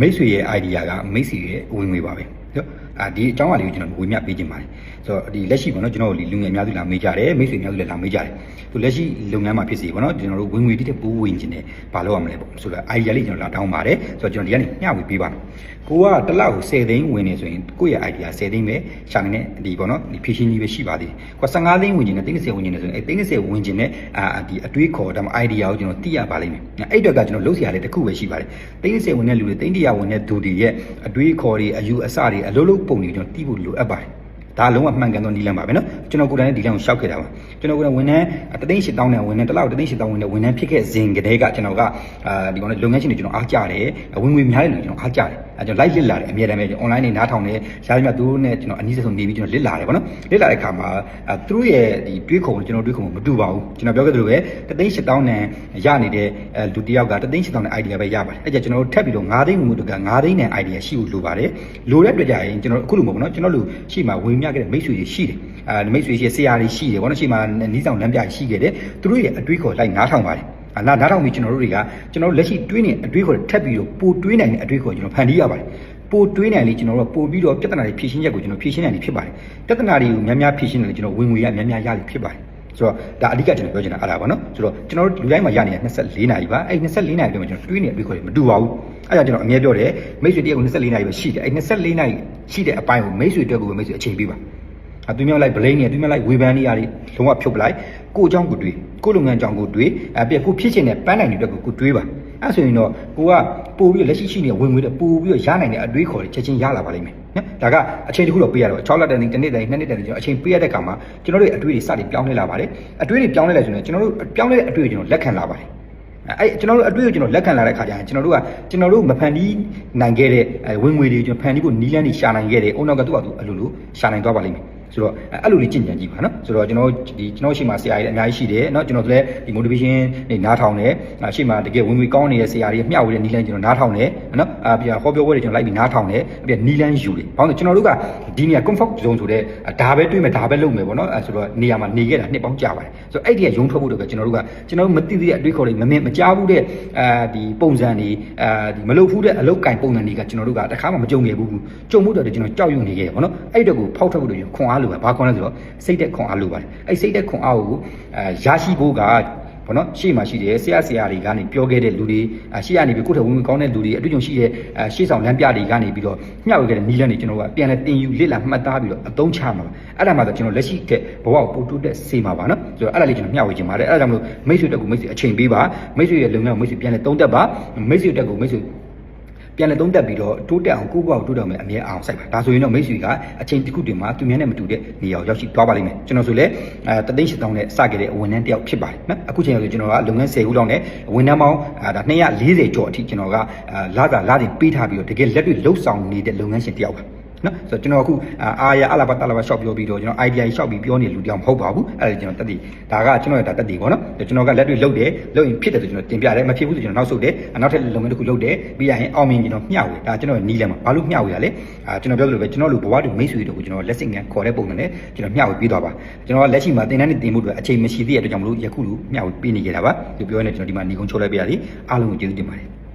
မိတ်ဆွေရဲ့ idea ကမိတ်ဆွေရဲ့ဝင်ငွေပါပဲ နော်အာဒီအကြောင်းအရာလေးကိုကျွန်တော်ဝေမျှပေးခြင်းပါတယ်ဆိုတော့ဒီလက်ရှိပေါ့နော်ကျွန်တော်တို့လူငယ်အများစုလာမေးကြတယ်မိတ်ဆွေအများစုလည်းလာမေးကြတယ်သူလက်ရှိလုပ်ငန်းမှာဖြစ်စီပေါ့နော်ကျွန်တော်တို့ဝင်ငွေတိတဲ့ပိုးဝင်ခြင်းနဲ့ဘာလုပ်ရမလဲပေါ့ဆိုတော့ idea လေးကျွန်တော်လာတောင်းပါတယ်ဆိုတော့ကျွန်တော်ဒီကနေမျှဝေပေးပါမယ်ကိုကတစ်လောက်10သိန်းဝင်နေဆိုရင်ကိုယ့်ရဲ့ idea 10သိန်းပဲရှာနေဒီပေါ့နော်ဒီဖြည့်ရှင်းကြီးပဲရှိပါသေးတယ်ကို15သိန်းဝင်ခြင်းနဲ့သိန်း30ဝင်ခြင်းနဲ့ဆိုရင်အဲသိန်း30ဝင်ခြင်းနဲ့အာဒီအတွေးခေါ်ဒါမှ idea ကိုကျွန်တော်သိရပါလိမ့်မယ်အဲ့အတွက်ကကျွန်တော်လုပ်စရာလေးတစ်ခုပဲရှိပါတယ်သိန်း30ဝင်တဲ့လူတွေသိန်း100ဝင်တဲ့သူတွေရဲ့အတွေးခေါ်တွေအယူအဆတွေအလုံးလုံးပုံတွေကျွန်တော်တီးဖို့လိုအပ်ပါတယ် ဒါလုံးဝမှန်ကန်သောနီလန်းပါပဲနော်ကျွန်တော်ကိုယ်တိုင်ဒီလန်းကိုရှောက်ခဲ့တာပါကျွန်တော်ကိုယ်တိုင်ဝန်ထမ်းတသိန်း၈000နဲ့ဝန်ထမ်းတစ်လောက်တသိန်း၈000ဝင်တဲ့ဝန်ထမ်းဖြစ်ခဲ့စဉ်ကတည်းကကျွန်တော်ကအာဒီကောင်လေးလုပ်ငန်းရှင်တွေကျွန်တော်အားကြတယ်ဝင်ငွေများတယ်လို့ကျွန်တော်အားကြတယ်အဲကျွန်တော် live လစ်လာတယ်အမြဲတမ်းပဲ online နေနားထောင်တယ်ရှားပြသူတို့နဲ့ကျွန်တော်အနည်းဆုံးနေပြီးကျွန်တော်လစ်လာတယ်ဗောနော်လစ်လာတဲ့အခါမှာသူတို့ရဲ့ဒီတွေးခုံကျွန်တော်တွေးခုံမတူပါဘူးကျွန်တော်ပြောခဲ့သလိုပဲတသိန်း၈000နဲ့ရနေတဲ့လူတစ်ယောက်ကတသိန်း၈000နဲ့ idea ပဲရပါတယ်အဲကြကျွန်တော်တို့ထပ်ပြီးတော့9သိန်းဝင်မှုတက9သိန်းနဲ့ idea ရှိဖို့လိုပါတယ်လိုတဲ့အတွက်ကြရင်ကျွန်တော်အခုလိုမဟုတ်ဘူးနော်ကျွန်တော်လူရှိမှဝင်မြခဲ့တဲ့မိတ်ဆွေတွေရှိတယ်အဲမိတ်ဆွေရှိဆရာတွေရှိတယ်ဗောနော်ရှိမှနီးဆောင်လမ်းပြရှိခဲ့တယ်သူတို့ရဲ့အတွေးခေါ်လိုက်နားထောင်ပါတယ်အနာနားထောင်ပြီးကျွန်တော်တို့တွေကကျွန်တော်တို့လက်ရှိတွေးနေအတွေးခေါ်ထပ်ပြီးတော့ပိုတွေးနိုင်တဲ့အတွေးခေါ်ကျွန်တော်ဖန်တီးရပါတယ်ပိုတွေးနိုင်လေကျွန်တော်တို့ပို့ပြီးတော့ပြဿနာတွေဖြေရှင်းချက်ကိုကျွန်တော်ဖြေရှင်းနိုင်နေဖြစ်ပါတယ်ပြဿနာတွေကိုများများဖြေရှင်းတယ်ကျွန်တော်ဝင်ငွေရများများရလိဖြစ်ပါတယ် ဆိုတော့ဒါအဓိကကျွန်တော်ပြောချင်တာအဲ့ဒါပါနော်ဆိုတော့ကျွန်တော်တို့လူတိုင်းမှာရနေတဲ့24နာရီပါအဲ့24နာရီအတွင်းမှာကျွန်တော်တွေးနေအတွေးခေါ်တွေမတူပါဘူးအဲ့ဒါကျွန်တော်အမြဲပြောတယ်မိတ်ဆွေတယောက်24နာရီပဲရှိတယ်အဲ့24နာရီရှိတဲ့အပိုင်းကိုမိတ်ဆွေတက်ကိုပဲမိတ်ဆွေအချိန်ပေးပါ အသူမျိုးလိုက်ဗလိန်နေသူမျိုးလိုက်ဝေဖန်နေရတွေလုံးဝဖြုတ်ပလိုက်ကိုအကြောင်းကိုတွေးကိုလုပ်ငန်းအကြောင်းကိုတွေးအပြည့်ကိုဖြစ်ချင်တဲ့ပန်းနိုင်တွေတက်ကိုကိုတွေးပါအဲ့ဆိုရင်တော့ကိုကပို့ပြီးလက်ရှိရှိနေတဲ့ဝင်ငွေတွေပို့ပြီးတော့ရနိုင်တဲ့အတွေးခေါ်တွေချက်ချင်းရလာပါလိမ့်မယ်နော်ဒါကအချိန်တစ်ခုတော့ပေးရတော့6လတန်တစ်နှစ်တန်နှစ်နှစ်တန်ကျွန်တော်အချိန်ပေးရတဲ့ခါမှာကျွန်တော်တို့အတွေးတွေစတင်ပြောင်းလဲလာပါတယ်အတွေးတွေပြောင်းလဲလာဆိုရင်ကျွန်တော်တို့ပြောင်းလဲတဲ့အတွေးကိုကျွန်တော်လက်ခံလာပါတယ်အဲ့ကျွန်တော်တို့အတွေ့အကြုံကျွန်တော်လက်ခံလာတဲ့ခါကျရင်ကျွန်တော်တို့ကကျွန်တော်တို့မဖန်တီးနိုင်ခဲ့တဲ့ဝင်ငွေတွေကျွန်တော်ဖန်တီးဖို့နီးလန်းတွေရှာနိုင်ခဲ့တယ်အုံနောက်ကသူ့ဘာသူအလိုလိုရှာနိုင်သွားပါလိမ့်မယ် ဆိုတော့အဲ့လိုလေးကြင်ကြံကြည့်ပါနော်ဆိုတော့ကျွန်တော်ဒီကျွန်တော်ရှိမှဆရာကြီးအများကြီးရှိတယ်เนาะကျွန်တော်လည်းဒီ motivation တွေနားထောင်တယ်ရှိမှတကယ်ဝင်ငွေကောင်းနေတဲ့ဆရာကြီးမျှဝေတဲ့နီးလန်းကျွန်တော်နားထောင်တယ်เนาะအာပြဟောပြောပွဲတွေကျွန်တော်လိုက်ပြီးနားထောင်တယ်ပြနီးလန်းယူတယ်ဘာလို့ကျွန်တော်တို့ကဒီနေရာ comfort zone ဆိုတဲ့ဒါပဲတွေးမယ်ဒါပဲလုပ်မယ်ပေါ့နော်အဲဆိုတော့နေရာမှာနေခဲ့တာနှစ်ပေါင်းကြာပါတယ်ဆိုတော့အဲ့ဒီကရုံထွက်ဖို့တော့ကျွန်တော်တို့ကကျွန်တော်တို့မသိသေးတဲ့အတွေးခေါ်တွေမမြင်မကြားဘူးတဲ့အာဒီပုံစံတွေအာဒီမလုပ်ဘူးတဲ့အလုပ်ကင်ပုံစံတွေကကျွန်တော်တို့ကတခါမှမကြုံခဲ့ဘူးကြုံမှုတော့ကျွန်တော်ကြောက်ရွံ့နေခဲ့တယ်ပေါ့နော်အဲ့တော့ကိုဖောက်ထွက်ဖို့တော့ခွန်အား းလိုပဲဘာခွန်လဲဆိုတော့စိတ်သက်ခွန်အားလိုပါတယ်အဲ့စိတ်သက်ခွန်အားကိုအဲရရှိဖို့ကဘောနော်ရှေ့မှာရှိတယ်ဆရာဆရာတွေကနေပြောခဲ့တဲ့လူတွေရှေ့ကနေပြီးကိုယ့်ထက်ဝင်ဝင်ကောင်းတဲ့လူတွေအတွေ့အကြုံရှိတဲ့ရှေ့ဆောင်လမ်းပြတွေကနေပြီးတော့မျှဝေခဲ့တဲ့နီးလန်းတွေကျွန်တော်ကပြန်လဲတင်ယူလစ်လာမှတ်သားပြီးတော့အသုံးချမှာပါအဲ့ဒါမှတော့ကျွန်တော်လက်ရှိကဘဝကိုပို့တိုးတက်စေမှာပါနော်ဆိုတော့အဲ့ဒါလေးကျွန်တော်မျှဝေချင်ပါတယ်အဲ့ဒါကြောင့်မလို့မိတ်ဆွေတက်ကိုမိတ်ဆွေအချိန်ပေးပါမိတ်ဆွေရဲ့လုပ်ငန်းကိုမိတ်ဆွေပြန်လဲသုံးသက်ပါမိတ်ဆွေတက်ကိုမိတ်ဆွေ ပြန်လဲသုံးတက်ပြီးတော့တိုးတက်အောင်ကိုယ့်ဘဝကိုတိုးတက်အောင်အမြဲအောင်စိုက်ပါဒါဆိုရင်တော့မိတ်ဆွေကအချိန်တစ်ခုတည်းမှာသူများနဲ့မတူတဲ့နေရာကိုရောက်ရှိသွားပါလိမ့်မယ်ကျွန်တော်ဆိုလဲအဲတသိန်းရှစ်တောင်းနဲ့စခဲ့တဲ့ဝန်ထမ်းတယောက်ဖြစ်ပါတယ်နော်အခုချိန်ဆိုကျွန်တော်ကလုပ်ငန်း10ခုလောက်နဲ့ဝန်ထမ်းပေါင်းဒါ240ကျော်အထိကျွန်တော်ကလာတာလာတင်ပေးထားပြီးတော့တကယ်လက်တွေ့လှုပ်ဆောင်နေတဲ့လုပ်ငန်းရှင်တယောက်ပါ နော်ဆိုတော့ကျွန်တော်အခုအာရအလာဘတလာဘရှော့ပြောပြီးတော့ကျွန်တော် idea ရှော့ပြီးပြောနေလူတယောက်မဟုတ်ပါဘူးအဲ့ဒါကျွန်တော်တက်တည်ဒါကကျွန်တော်ရဲ့ဒါတက်တည်ပေါ့နော်ကျွန်တော်ကလက်တွေ့လုပ်တယ်လုပ်ရင်ဖြစ်တယ်ဆိုကျွန်တော်တင်ပြတယ်မဖြစ်ဘူးဆိုကျွန်တော်နောက်ဆုတ်တယ်နောက်ထပ်လုပ်ငန်းတစ်ခုလုပ်တယ်ပြီးရရင်အောင်မြင်ကျွန်တော်မျှဝေဒါကျွန်တော်နီးလဲမှာဘာလို့မျှဝေရလဲအာကျွန်တော်ပြောသလိုပဲကျွန်တော်လူဘဝတူမိတ်ဆွေတို့ကိုကျွန်တော်လက်စိတ်ငန်းခေါ်တဲ့ပုံနဲ့ကျွန်တော်မျှဝေပြီးသွားပါကျွန်တော်လက်ရှိမှာတင်တန်းနဲ့တင်မှုတွေအချိန်မရှိသေးတဲ့အတွက်ကြောင့်မလို့ယခုလူမျှဝေပြီးနေကြတာပါဒီပြောရရင်ကျွန်တော်ဒီမှာညီကုန်းချိုးလိုက်ပြရစီအားလုံးကိုကျေးဇူးတင်ပါတယ်